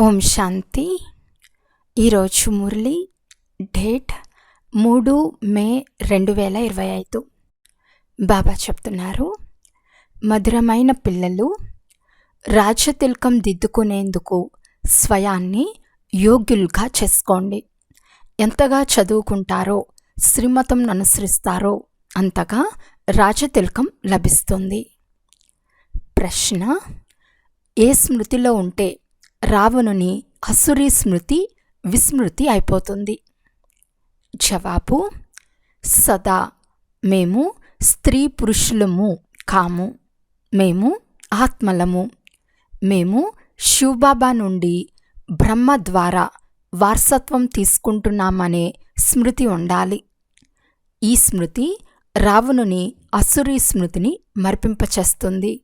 ఓం శాంతి. ఈరోజు మురళి డేట్ మూడు మే రెండు వేల ఇరవై ఐదు. బాబా చెప్తున్నారు మధురమైన పిల్లలు రాజతిల్కం దిద్దుకునేందుకు స్వయాన్ని యోగ్యులుగా చేసుకోండి. ఎంతగా చదువుకుంటారో శ్రీమతం అనుసరిస్తారో అంతగా రాజతిల్కం లభిస్తుంది. ప్రశ్న ఏ స్మృతిలో ఉంటే రావణుని అసురీ స్మృతి విస్మృతి అయిపోతుంది. జవాబు సదా మేము స్త్రీ పురుషులము కాము. మేము ఆత్మలము. మేము శివబాబా నుండి బ్రహ్మ ద్వారా వారసత్వం తీసుకుంటున్నామనే స్మృతి ఉండాలి. ఈ స్మృతి రావణుని అసురీ స్మృతిని మరిపింపచేస్తుంది.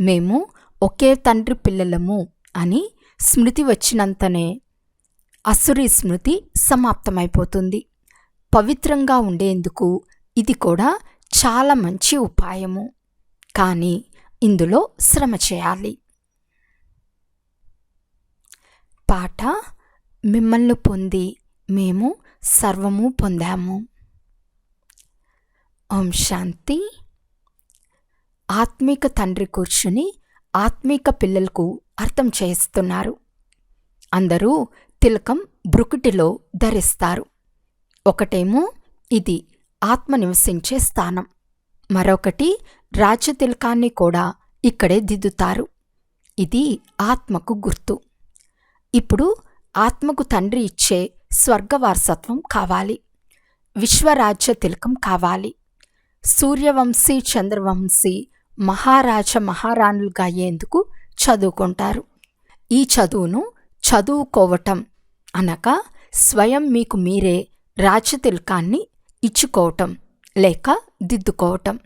మేము ఒకే తండ్రి పిల్లలము అని స్మృతి వచ్చినంతనే అసురి స్మృతి సమాప్తమైపోతుంది. పవిత్రంగా ఉండేందుకు ఇది కూడా చాలా మంచి ఉపాయము. కానీ ఇందులో శ్రమ చేయాలి. పాట మిమ్మల్ని పొంది మేము సర్వము పొందాము. ఓం శాంతి. ఆత్మిక తండ్రి కూర్చుని ఆత్మిక పిల్లలకు అర్థం చేస్తున్నారు అందరూ తిలకం బ్రుకుటిలో ధరిస్తారు. ఒకటేమో ఇది ఆత్మ నివసించే స్థానం. మరొకటి రాజతిలకాన్ని కూడా ఇక్కడే దిద్దుతారు. ఇది ఆత్మకు గుర్తు. ఇప్పుడు ఆత్మకు తండ్రి ఇచ్చే స్వర్గవారసత్వం కావాలి. విశ్వరాజ్య తిలకం కావాలి. సూర్యవంశీ చంద్రవంశీ మహారాజ మహారాణులుగా అయ్యేందుకు చదువుకుంటారు. ఈ చదువును చదువుకోవటం అనగా స్వయం మీకు మీరే రాజతిల్కాన్ని ఇచ్చుకోవటం లేక దిద్దుకోవటం.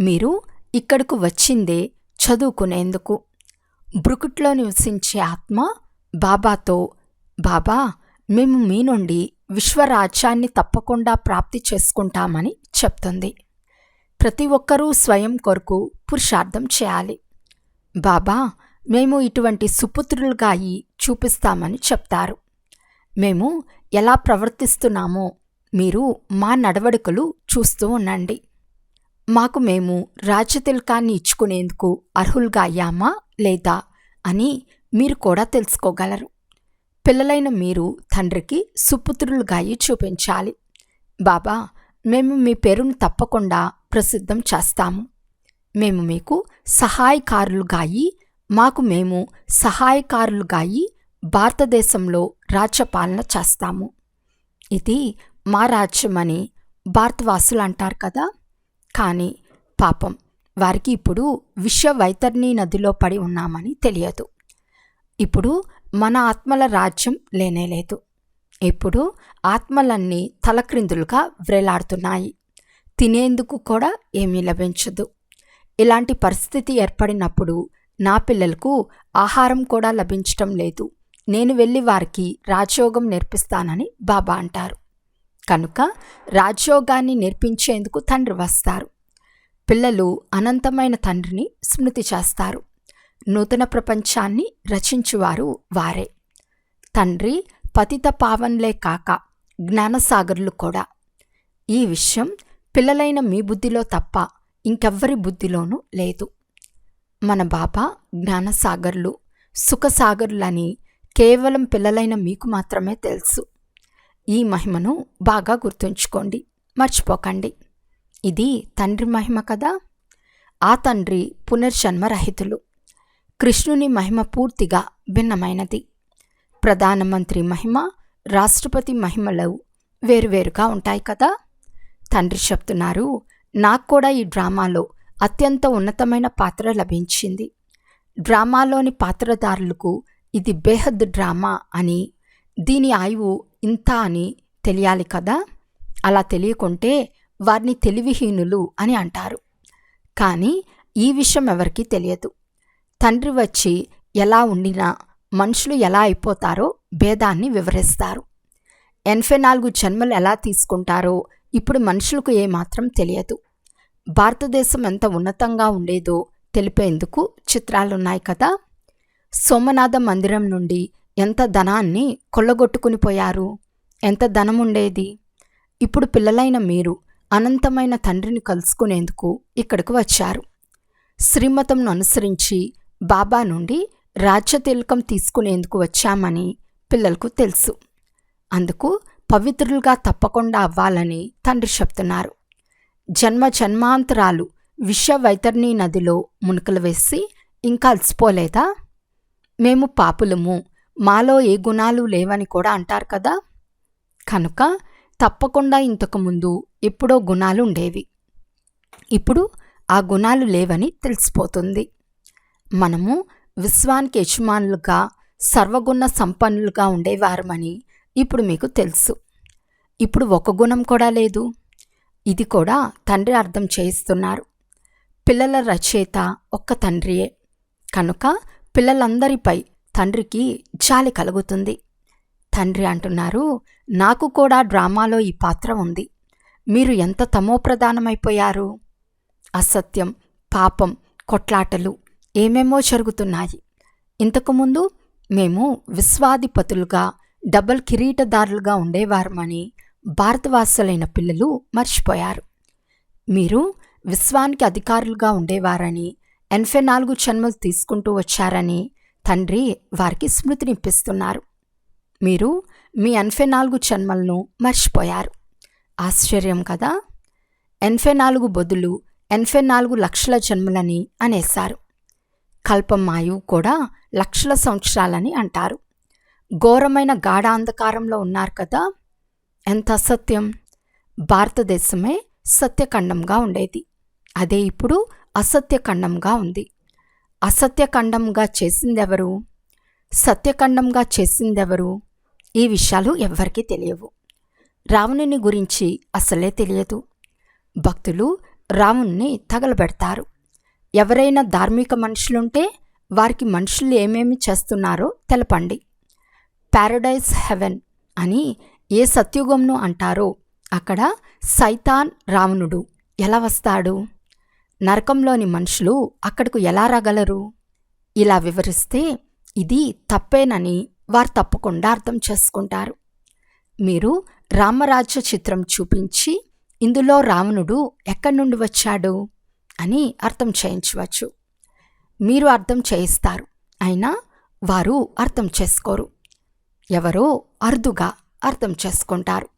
మీరు ఇక్కడకు వచ్చిందే చదువుకునేందుకు. బ్రుకుట్లో నివసించే ఆత్మ బాబాతో బాబా మేము మీ నుండి విశ్వరాజ్యాన్ని తప్పకుండా ప్రాప్తి చేసుకుంటామని చెప్తుంది. ప్రతి ఒక్కరూ స్వయం కొరకు పురుషార్థం చేయాలి. బాబా మేము ఇటువంటి సుపుత్రులుగా అయి చూపిస్తామని చెప్తారు. మేము ఎలా ప్రవర్తిస్తున్నామో మీరు మా నడవడికలు చూస్తూ ఉండండి. మాకు మేము రాజ్యతిలకాన్ని ఇచ్చుకునేందుకు అర్హులుగా అయ్యామా లేదా అని మీరు కూడా తెలుసుకోగలరు. పిల్లలైన మీరు తండ్రికి సుపుత్రులుగా అయి చూపించాలి. బాబా మేము మీ పేరును తప్పకుండా ప్రసిద్ధం చేస్తాము. మేము మీకు సహాయకారులుగాయి మాకు మేము సహాయకారులుగాయి భారతదేశంలో రాజ్యపాలన చేస్తాము. ఇది మా రాజ్యమని భారతవాసులు అంటారు కదా. కానీ పాపం వారికి ఇప్పుడు విశ్వ వైతర్ణి నదిలో పడి ఉన్నామని తెలియదు. ఇప్పుడు మన ఆత్మల రాజ్యం లేనేలేదు ఇప్పుడు ఆత్మలన్నీ తలక్రిందులుగా వ్రేలాడుతున్నాయి. తినేందుకు కూడా ఏమీ లభించదు. ఇలాంటి పరిస్థితి ఏర్పడినప్పుడు నా పిల్లలకు ఆహారం కూడా లభించటం లేదు. నేను వెళ్ళి వారికి రాజయోగం నేర్పిస్తానని బాబా అంటారు. కనుక రాజయోగాన్ని నేర్పించేందుకు తండ్రి వస్తారు. పిల్లలు అనంతమైన తండ్రిని స్మృతి చేస్తారు. నూతన ప్రపంచాన్ని రచించువారు వారే. తండ్రి పతిత పావన్లే కాక జ్ఞానసాగర్లు కూడా. ఈ విషయం పిల్లలైన మీ బుద్ధిలో తప్ప ఇంకెవ్వరి బుద్ధిలోనూ లేదు. మన బాబా జ్ఞానసాగర్లు సుఖసాగర్లని కేవలం పిల్లలైన మీకు మాత్రమే తెలుసు. ఈ మహిమను బాగా గుర్తుంచుకోండి మర్చిపోకండి. ఇది తండ్రి మహిమ కదా? ఆ తండ్రి పునర్జన్మరహితులు కృష్ణుని మహిమ పూర్తిగా భిన్నమైనది. ప్రధానమంత్రి మహిమ రాష్ట్రపతి మహిమలు వేరువేరుగా ఉంటాయి కదా? తండ్రి చెప్తున్నారు నాకు కూడా ఈ డ్రామాలో అత్యంత ఉన్నతమైన పాత్ర లభించింది. డ్రామాలోని పాత్రధారులకు ఇది బేహద్ డ్రామా అని దీని ఆయువు ఇంత అని తెలియాలి కదా? అలా తెలియకుంటే వారిని తెలివిహీనులు అని అంటారు. కానీ ఈ విషయం ఎవరికీ తెలియదు. తండ్రి వచ్చి ఎలా ఉండినా మనుషులు ఎలా అయిపోతారో భేదాన్ని వివరిస్తారు. ఎనభై నాలుగు జన్మలు ఎలా తీసుకుంటారో ఇప్పుడు మనుషులకు ఏమాత్రం తెలియదు. భారతదేశం ఎంత ఉన్నతంగా ఉండేదో తెలిపేందుకు చిత్రాలున్నాయి కదా. సోమనాథ మందిరం నుండి ఎంత ధనాన్ని కొల్లగొట్టుకుని పోయారు? ఎంత ధనం ఉండేది ఇప్పుడు పిల్లలైన మీరు అనంతమైన తండ్రిని కలుసుకునేందుకు ఇక్కడికి వచ్చారు. శ్రీమతంను అనుసరించి బాబా నుండి రాజ్యతిలకం తీసుకునేందుకు వచ్చామని పిల్లలకు తెలుసు. అందుకు పవిత్రులుగా తప్పకుండా అవ్వాలని తండ్రి చెప్తున్నారు. జన్మ జన్మాంతరాలు విశ్వ వైతర్ణి నదిలో మునుకలు వేసి ఇంకా అలసిపోలేదా? మేము పాపులము మాలో ఏ గుణాలు లేవని కూడా అంటారు కదా? కనుక తప్పకుండా ఇంతకుముందు ఎప్పుడో గుణాలు ఉండేవి. ఇప్పుడు ఆ గుణాలు లేవని తెలిసిపోతుంది. మనము విశ్వానికి యజమానులుగా సర్వగుణ సంపన్నులుగా ఉండేవారమని ఇప్పుడు మీకు తెలుసు. ఇప్పుడు ఒక గుణం కూడా లేదు. ఇది కూడా తండ్రి అర్థం చేయిస్తున్నారు. పిల్లల రచయిత ఒక్క తండ్రియే. కనుక పిల్లలందరిపై తండ్రికి జాలి కలుగుతుంది. తండ్రి అంటున్నారు నాకు కూడా డ్రామాలో ఈ పాత్ర ఉంది. మీరు ఎంత తమోప్రధానమైపోయారు. అసత్యం పాపం కొట్లాటలు ఏమేమో జరుగుతున్నాయి. ఇంతకుముందు మేము విశ్వాధిపతులుగా డబల్ కిరీటదారులుగా ఉండేవారమని భారతవాసులైన పిల్లలు మర్చిపోయారు. మీరు విశ్వానికి అధికారులుగా ఉండేవారని ఎనభై నాలుగు జన్మలు తీసుకుంటూ వచ్చారని తండ్రి వారికి స్మృతినిప్పిస్తున్నారు మీరు మీ ఎనభై నాలుగు జన్మలను మర్చిపోయారు. ఆశ్చర్యం కదా! ఎనభై నాలుగు బదులు ఎనభై నాలుగు లక్షల జన్మలని అనేశారు. కల్పమాయువు కూడా లక్షల సంవత్సరాలని అంటారు. ఘోరమైన గాఢ అంధకారంలో ఉన్నారు కదా. ఎంత అసత్యం. భారతదేశమే సత్యఖండంగా ఉండేది. అదే ఇప్పుడు అసత్యఖండంగా ఉంది. అసత్యఖండంగా చేసిందెవరు? సత్యఖండంగా చేసిందెవరు? ఈ విషయాలు ఎవ్వరికీ తెలియవు. రావణుని గురించి అసలే తెలియదు. భక్తులు రావణ్ణి తగలబెడతారు. ఎవరైనా ధార్మిక మనుషులుంటే వారికి మనుషులు ఏమేమి చేస్తున్నారో తెలపండి. ప్యారడైజ్ హెవెన్ అని ఏ సత్యుగంను అంటారో అక్కడ సైతాన్ రావణుడు ఎలా వస్తాడు? నరకంలోని మనుషులు అక్కడకు ఎలా రాగలరు? ఇలా వివరిస్తే ఇది తప్పేనని వారు తప్పకుండా అర్థం చేసుకుంటారు. మీరు రామరాజ్య చిత్రం చూపించి ఇందులో రావణుడు ఎక్కడి నుండి వచ్చాడు అని అర్థం చేయించవచ్చు. మీరు అర్థం చేయిస్తారు. అయినా వారు అర్థం చేసుకోరు. ఎవరో అరుదుగా అర్థం చేసుకుంటారు.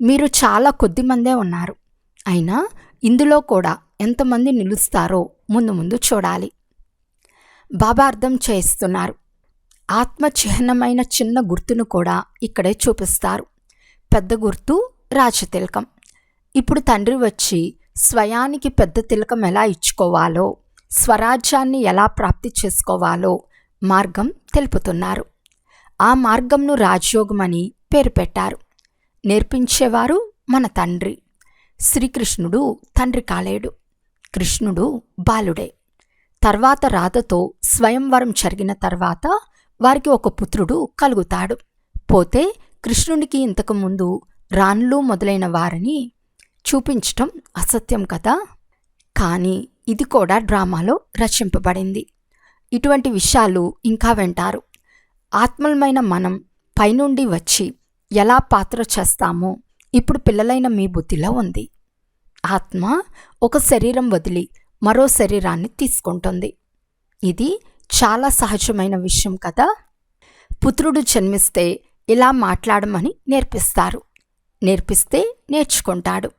మీరు చాలా కొద్ది మందే ఉన్నారు. అయినా ఇందులో కూడా ఎంతమంది నిలుస్తారో ముందు ముందు చూడాలి. బాబా అర్థం చేయిస్తున్నారు. ఆత్మ చిహ్నమైన చిన్న గుర్తును కూడా ఇక్కడే చూపిస్తారు. పెద్ద గుర్తు రాజతిలకం ఇప్పుడు తండ్రి వచ్చి స్వయానికి పెద్ద తిలకం ఎలా ఇచ్చుకోవాలో స్వరాజ్యాన్ని ఎలా ప్రాప్తి చేసుకోవాలో మార్గం తెలుపుతున్నారు. ఆ మార్గంను రాజయోగమని పేరు పెట్టారు. నేర్పించేవారు మన తండ్రి. శ్రీకృష్ణుడు తండ్రి కాలేడు. కృష్ణుడు బాలుడే. తర్వాత రాధతో స్వయంవరం జరిగిన తర్వాత వారికి ఒక పుత్రుడు కలుగుతాడు. పోతే కృష్ణునికి ఇంతకుముందు రాన్లు మొదలైన వారిని చూపించటం అసత్యం కదా? కానీ ఇది కూడా డ్రామాలో రచింపబడింది. ఇటువంటి విషయాలు ఇంకా వింటారు. ఆత్మలమైన మనం పైనుండి వచ్చి ఎలా పాత్ర చేస్తామో ఇప్పుడు పిల్లలైన మీ బుద్ధిలో ఉంది. ఆత్మ ఒక శరీరం వదిలి మరో శరీరాన్ని తీసుకుంటుంది. ఇది చాలా సహజమైన విషయం కదా? పుత్రుడు జన్మిస్తే ఇలా మాట్లాడమని నేర్పిస్తారు. నేర్పిస్తే నేర్చుకుంటాడు.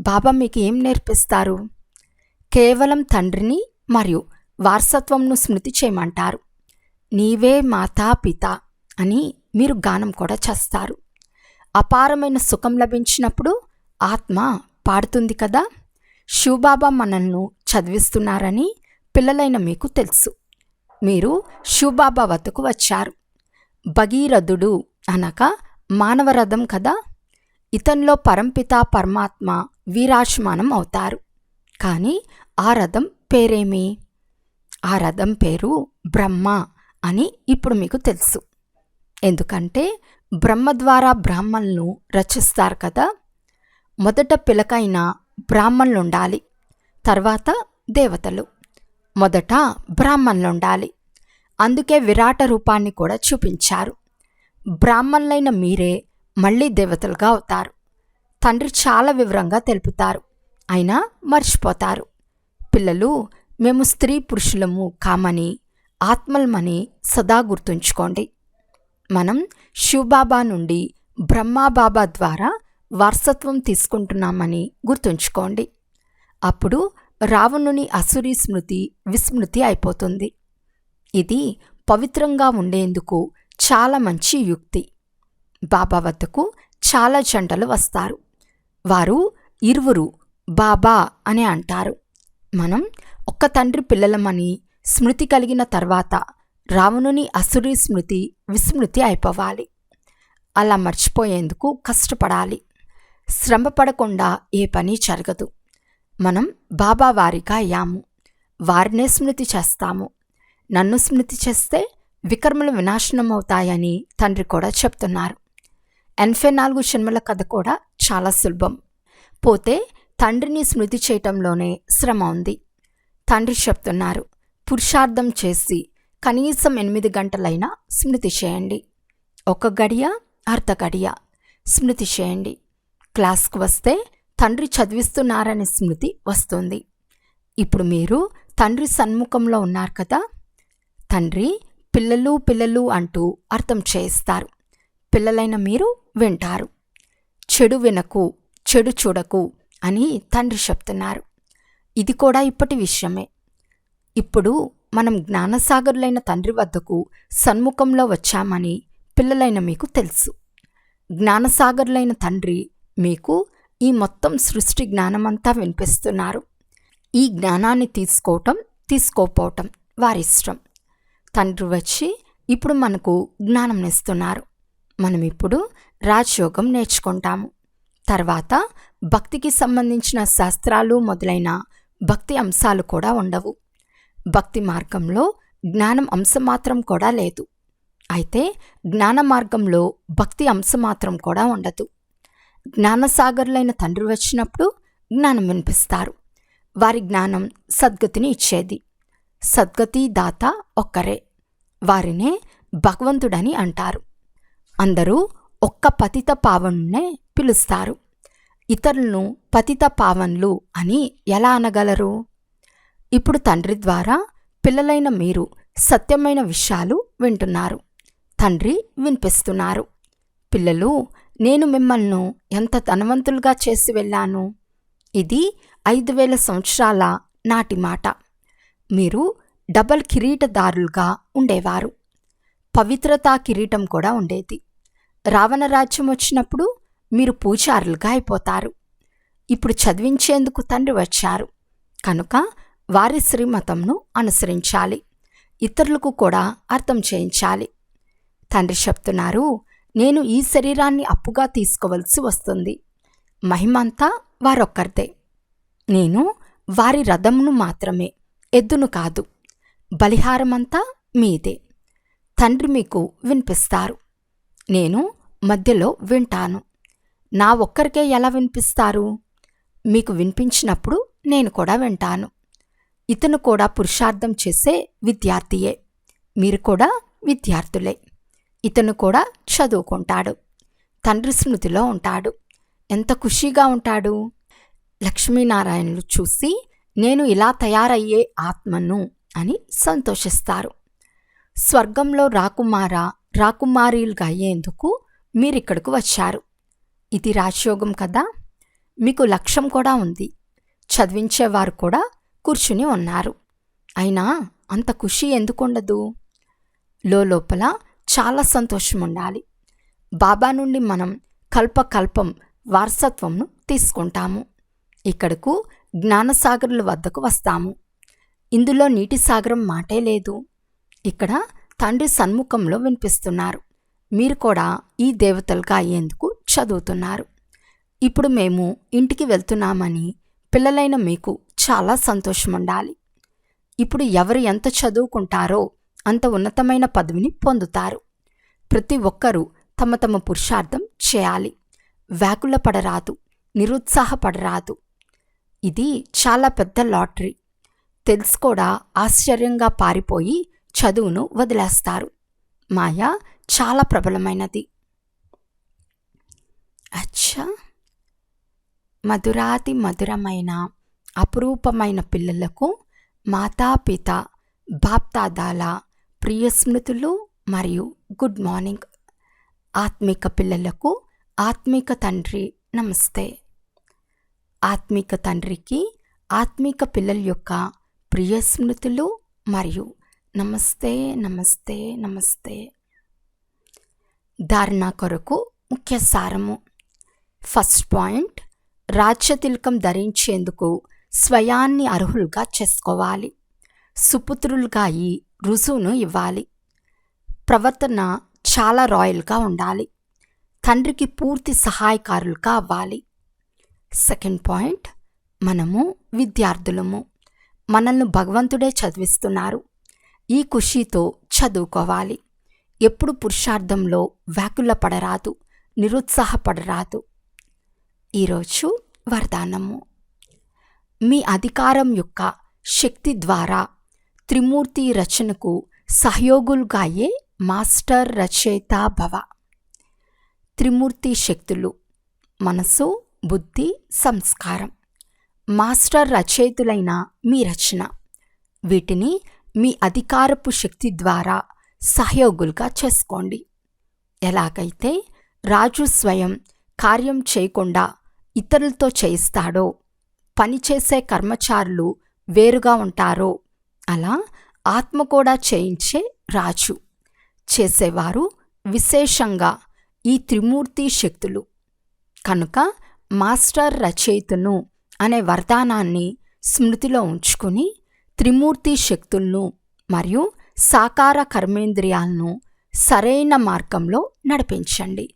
బాబా మీకు ఏం నేర్పిస్తారు? కేవలం తండ్రిని మరియు వారసత్వంను స్మృతి చేయమంటారు. నీవే మాతా పిత అని మీరు గానం కూడా చేస్తారు. అపారమైన సుఖం లభించినప్పుడు ఆత్మ పాడుతుంది కదా? శివబాబా మనల్ని చదివిస్తున్నారని పిల్లలైన మీకు తెలుసు. మీరు శివబాబా వద్దకు వచ్చారు. భగీరథుడు అనగా మానవరథం కదా? ఇతనిలో పరంపిత పరమాత్మ వీరాశ్మానం అవుతారు. కానీ ఆ రథం పేరేమి? ఆ రథం పేరు బ్రహ్మ. అని ఇప్పుడు మీకు తెలుసు. ఎందుకంటే బ్రహ్మ ద్వారా బ్రాహ్మణులను రచిస్తారు కదా. మొదట పిలకైన బ్రాహ్మణులు ఉండాలి తర్వాత దేవతలు. మొదట బ్రాహ్మణులు ఉండాలి. అందుకే విరాట రూపాన్ని కూడా చూపించారు. బ్రాహ్మణులైన మీరే మళ్ళీ దేవతలుగా అవుతారు. తండ్రి చాలా వివరంగా తెలుపుతారు. అయినా మర్చిపోతారు. పిల్లలు మేము స్త్రీ పురుషులము కామని ఆత్మలమని సదా గుర్తుంచుకోండి. మనం శివబాబా నుండి బ్రహ్మాబాబా ద్వారా వారసత్వం తీసుకుంటున్నామని గుర్తుంచుకోండి. అప్పుడు రావణుని అసురీ స్మృతి విస్మృతి అయిపోతుంది. ఇది పవిత్రంగా ఉండేందుకు చాలా మంచి యుక్తి. బాబా వద్దకు చాలా జంటలు వస్తారు. వారు ఇరువురు బాబా అని అంటారు. మనం ఒక్క తండ్రి పిల్లలమని స్మృతి కలిగిన తర్వాత రావణుని అసురీ స్మృతి విస్మృతి అయిపోవాలి. అలా మర్చిపోయేందుకు కష్టపడాలి. శ్రమ పడకుండా ఏ పని జరగదు. మనం బాబా వారిగా అయ్యాము. వారినే స్మృతి చేస్తాము. నన్ను స్మృతి చేస్తే వికర్మలు వినాశనం అవుతాయని తండ్రి కూడా చెప్తున్నారు. ఎనభై నాలుగు జన్మల కథ కూడా చాలా సులభం. పోతే తండ్రిని స్మృతి చేయటంలోనే శ్రమ ఉంది. తండ్రి చెప్తున్నారు పురుషార్థం చేసి కనీసం ఎనిమిది గంటలైనా స్మృతి చేయండి. ఒక గడియ అర్ధ గడియ స్మృతి చేయండి. క్లాస్కు వస్తే తండ్రి చదివిస్తున్నారనే స్మృతి వస్తుంది. ఇప్పుడు మీరు తండ్రి సన్ముఖంలో ఉన్నారు కదా? తండ్రి పిల్లలు పిల్లలు అంటూ అర్థం చేయిస్తారు. పిల్లలైన మీరు వింటారు. చెడు వినకు చెడు చూడకు అని తండ్రి చెప్తున్నారు. ఇది కూడా ఇప్పటి విషయమే. ఇప్పుడు మనం జ్ఞానసాగరులైన తండ్రి వద్దకు సన్ముఖంలో వచ్చామని పిల్లలైన మీకు తెలుసు. జ్ఞానసాగరులైన తండ్రి మీకు ఈ మొత్తం సృష్టి జ్ఞానమంతా వినిపిస్తున్నారు. ఈ జ్ఞానాన్ని తీసుకోవటం తీసుకోపోవటం వారిష్టం తండ్రి వచ్చి ఇప్పుడు మనకు జ్ఞానం ఇస్తున్నారు మనం ఇప్పుడు రాజయోగం నేర్చుకుంటాము. తర్వాత భక్తికి సంబంధించిన శాస్త్రాలు మొదలైన భక్తి అంశాలు కూడా ఉండవు. భక్తి మార్గంలో జ్ఞానం అంశం మాత్రం కూడా లేదు. అయితే జ్ఞాన మార్గంలో భక్తి అంశం మాత్రం కూడా ఉండదు. జ్ఞానసాగరులైన తండ్రి వచ్చినప్పుడు జ్ఞానం వినిపిస్తారు. వారి జ్ఞానం సద్గతిని ఇచ్చేది. సద్గతి దాత ఒక్కరే. వారినే భగవంతుడని అంటారు. అందరూ ఒక్క పతిత పావనునే పిలుస్తారు. ఇతరులను పతిత పావన్లు అని ఎలా అనగలరు? ఇప్పుడు తండ్రి ద్వారా పిల్లలైన మీరు సత్యమైన విషయాలు వింటున్నారు. తండ్రి వినిపిస్తున్నారు. పిల్లలు నేను మిమ్మల్ని ఎంత ధనవంతులుగా చేసి వెళ్ళాను? ఇది ఐదు వేల సంవత్సరాల నాటి మాట. మీరు డబల్ కిరీటదారులుగా ఉండేవారు. పవిత్రతా కిరీటం కూడా ఉండేది. రావణ రాజ్యం వచ్చినప్పుడు మీరు పూజారులుగా అయిపోతారు. ఇప్పుడు చదివించేందుకు తండ్రి వచ్చారు. కనుక వారి శ్రీమతంను అనుసరించాలి. ఇతరులకు కూడా అర్థం చేయించాలి. తండ్రి చెప్తున్నారు నేను ఈ శరీరాన్ని అప్పుగా తీసుకోవలసి వస్తుంది. మహిమంతా వారొక్కరిదే. నేను వారి రథమును మాత్రమే ఎద్దును కాదు. బలిహారమంతా మీదే. తండ్రి మీకు వినిపిస్తారు. నేను మధ్యలో వింటాను. నా ఒక్కరికే ఎలా వినిపిస్తారు? మీకు వినిపించినప్పుడు నేను కూడా వింటాను. ఇతను కూడా పురుషార్థం చేసే విద్యార్థియే. మీరు కూడా విద్యార్థులే. ఇతను కూడా చదువుకుంటాడు. తండ్రి స్మృతిలో ఉంటాడు. ఎంత ఖుషీగా ఉంటాడు. లక్ష్మీనారాయణలు చూసి నేను ఇలా తయారయ్యే ఆత్మను అని సంతోషిస్తారు. స్వర్గంలో రాకుమార రాకుమారీలుగా అయ్యేందుకు మీరిక్కడకు వచ్చారు. ఇది రాజయోగం కదా. మీకు లక్ష్యం కూడా ఉంది. చదివించేవారు కూడా కూర్చుని ఉన్నారు. అయినా అంత ఖుషి ఎందుకుండదు? లోపల చాలా సంతోషం ఉండాలి బాబా నుండి మనం కల్పకల్పం వారసత్వంను తీసుకుంటాము. ఇక్కడకు జ్ఞానసాగరుల వద్దకు వస్తాము. ఇందులో నీటి సాగరం మాటే లేదు. ఇక్కడ తండ్రి సన్ముఖంలో వినిపిస్తున్నారు. మీరు కూడా ఈ దేవతలుగా అయ్యేందుకు చదువుతున్నారు. ఇప్పుడు మేము ఇంటికి వెళ్తున్నామని పిల్లలైన మీకు చాలా సంతోషం ఉండాలి ఇప్పుడు ఎవరు ఎంత చదువుకుంటారో అంత ఉన్నతమైన పదవిని పొందుతారు. ప్రతి ఒక్కరూ తమ తమ పురుషార్థం చేయాలి. వ్యాకుల పడరాదు నిరుత్సాహపడరాదు. ఇది చాలా పెద్ద లాటరీ. తెలుసుకోడా ఆశ్చర్యంగా పారిపోయి చదువును వదిలేస్తారు. మాయ చాలా ప్రబలమైనది. అచ్చా! మధురాతి మధురమైన అపురూపమైన పిల్లలకు మాతాపిత బాప్తాదాల ప్రియ స్మృతులు మరియు గుడ్ మార్నింగ్. ఆత్మిక పిల్లలకు ఆత్మిక తండ్రి నమస్తే. ఆత్మిక తండ్రికి ఆత్మిక పిల్లల యొక్క ప్రియ స్మృతులు మరియు నమస్తే నమస్తే నమస్తే. ధారణ కొరకు ముఖ్య సారము. ఫస్ట్ పాయింట్ రాజ్యతిలకం ధరించేందుకు స్వయాన్ని అర్హులుగా చేసుకోవాలి. సుపుత్రులుగా ఈ రుజువును ఇవ్వాలి. ప్రవర్తన చాలా రాయల్గా ఉండాలి. తండ్రికి పూర్తి సహాయకారులుగా అవ్వాలి. సెకండ్ పాయింట్ మనము విద్యార్థులము. మనల్ని భగవంతుడే చదివిస్తున్నారు. ఈ ఖుషీతో చదువుకోవాలి. ఎప్పుడు పురుషార్థంలో వ్యాకుల పడరాదు నిరుత్సాహపడరాదు. ఈరోజు వరదానము. మీ అధికారం యొక్క శక్తి ద్వారా త్రిమూర్తి రచనకు సహయోగులుగా అయ్యే మాస్టర్ రచయిత భవ. త్రిమూర్తి శక్తులు మనసు బుద్ధి సంస్కారం. మాస్టర్ రచయితులైన మీ రచన. వీటిని మీ అధికారపు శక్తి ద్వారా సహయోగులుగా చేసుకోండి. ఎలాగైతే రాజు స్వయం కార్యం చేయకుండా ఇతరులతో చేయిస్తాడో పనిచేసే కర్మచారులు వేరుగా ఉంటారో అలా ఆత్మ కూడా చేయించే రాజు. చేసేవారు విశేషంగా ఈ త్రిమూర్తి శక్తులు. కనుక మాస్టర్ రచయితను అనే వరదానాన్ని స్మృతిలో ఉంచుకుని త్రిమూర్తి శక్తులను మరియు సాకార కర్మేంద్రియాలను సరైన మార్గంలో నడిపించండి.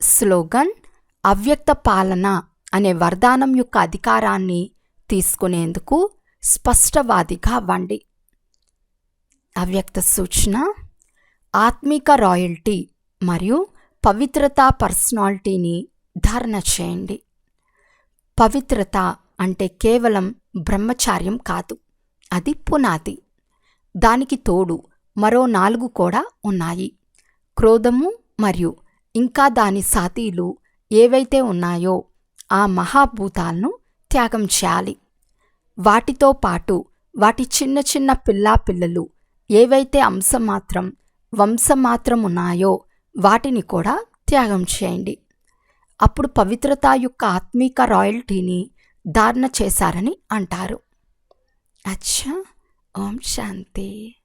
స్లోగన్ అవ్యక్త పాలన అనే వరదానం యొక్క అధికారాన్ని తీసుకునేందుకు స్పష్టవాదిగా అవ్వండి అవ్యక్త సూచన ఆత్మిక రాయల్టీ మరియు పవిత్రత పర్సనాలిటీని ధారణ చేయండి. పవిత్రత అంటే కేవలం బ్రహ్మచార్యం కాదు అది పునాది. దానికి తోడు మరో నాలుగు కూడా ఉన్నాయి. క్రోధము మరియు ఇంకా దాని సాతీలు ఏవైతే ఉన్నాయో ఆ మహాభూతాలను త్యాగం చేయాలి. వాటితో పాటు వాటి చిన్న చిన్న పిల్లా పిల్లలు ఏవైతే అంశమాత్రం వంశమాత్రం ఉన్నాయో వాటిని కూడా త్యాగం చేయండి. అప్పుడు పవిత్రత యొక్క ఆత్మీక రాయల్టీని ధారణ చేశారని అంటారు. అచ్చా! ఓం శాంతి.